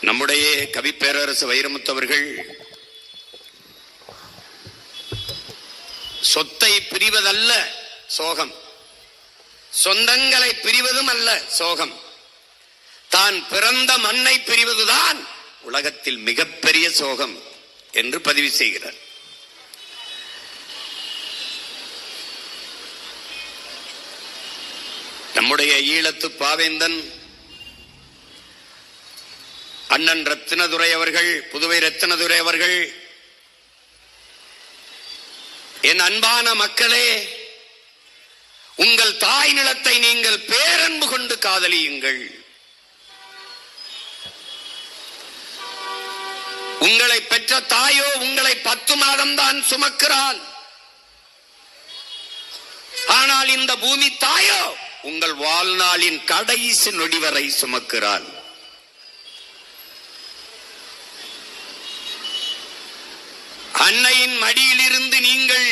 நம்முடைய கவி பேரரசு வைரமுத்தவர்கள் சொத்தை பிரிவதல்ல சோகம். சொந்தங்களை பிரிவதும் அல்ல சோகம். தான் பிறந்த மண்ணை பிரிவதுதான் உலகத்தில் மிகப்பெரிய சோகம் என்று பதிவு செய்கிறார். நம்முடைய ஈழத்து பாவேந்தன் அண்ணன் ரத்தினதுரை அவர்கள் புதுவை ரத்தினதுரை அவர்கள் என் அன்பான மக்களே உங்கள் தாய் நிலத்தை நீங்கள் பேரன்பு கொண்டு காதலியுங்கள். உங்களை பெற்ற தாயோ உங்களை பத்து மாதம்தான் சுமக்கிறாள். ஆனால் இந்த பூமி தாயோ உங்கள் வாழ்நாளின் கடைசி நொடி வரை சுமக்கிறாள். அன்னையின் மடியிலிருந்து நீங்கள்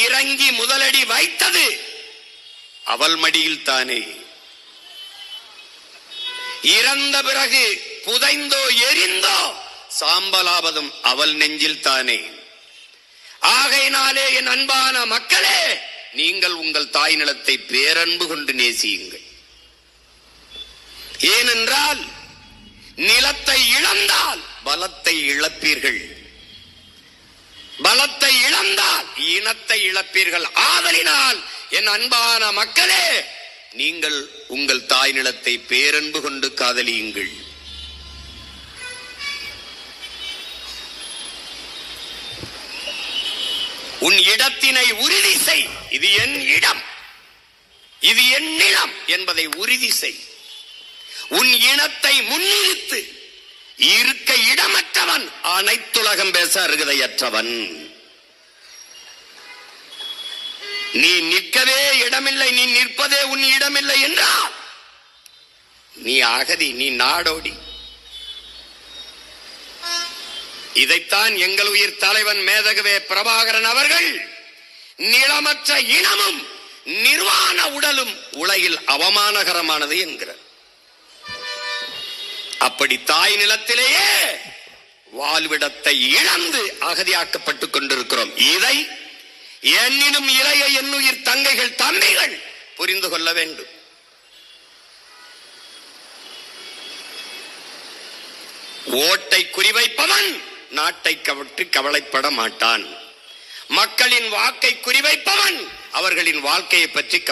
இறங்கி முதலடி வைத்தது அவள் மடியில் தானே. இறந்த பிறகு புதைந்தோ எரிந்தோ சாம்பலாபதம் அவள் நெஞ்சில் தானே. ஆகையினாலே என் அன்பான மக்களே நீங்கள் உங்கள் தாய் நிலத்தை பேரன்பு கொண்டு நேசியுங்கள். ஏனென்றால் நிலத்தை இழந்தால் பலத்தை இழப்பீர்கள். பலத்தை இழந்தால் இனத்தை இழப்பீர்கள். ஆதலினால் என் அன்பான மக்களே நீங்கள் உங்கள் தாய் நிலத்தை பேரன்பு கொண்டு காதலியுங்கள். உன் இடத்தினை உறுதி செய். இது என் இடம். இது என் நிலம் என்பதை உறுதி செய். உன் இனத்தை முன்னிறுத்து. இருக்க இடமற்றவன். அனைத்துலகம் பேச அருகதையற்றவன். நீ நிற்கவே இடமில்லை நீ நிற்பதே உன் இடமில்லை என்றால் நீ அகதி நீ நாடோடி. இதைத்தான் எங்கள் உயிர் தலைவன் மேதகவே பிரபாகரன் அவர்கள் நிலமற்ற இனமும் நிர்வாண உடலும் உலகில் அவமானகரமானது என்கிறார். அப்படி தாய் நிலத்திலேயே வாழ்விடத்தை இழந்து அகதியாக்கப்பட்டுக் கொண்டிருக்கிறோம். இதை என்னினும் இளைய என்னுயிர் தங்கைகள் தந்தைகள் புரிந்து கொள்ள வேண்டும். ஓட்டை குறிவைப்பவன் நாட்டை கவற்றி கவலைப்பட மாட்டான். மக்களின் வாக்கை குறிவைப்பவன் அவர்களின் வாழ்க்கையை பற்றி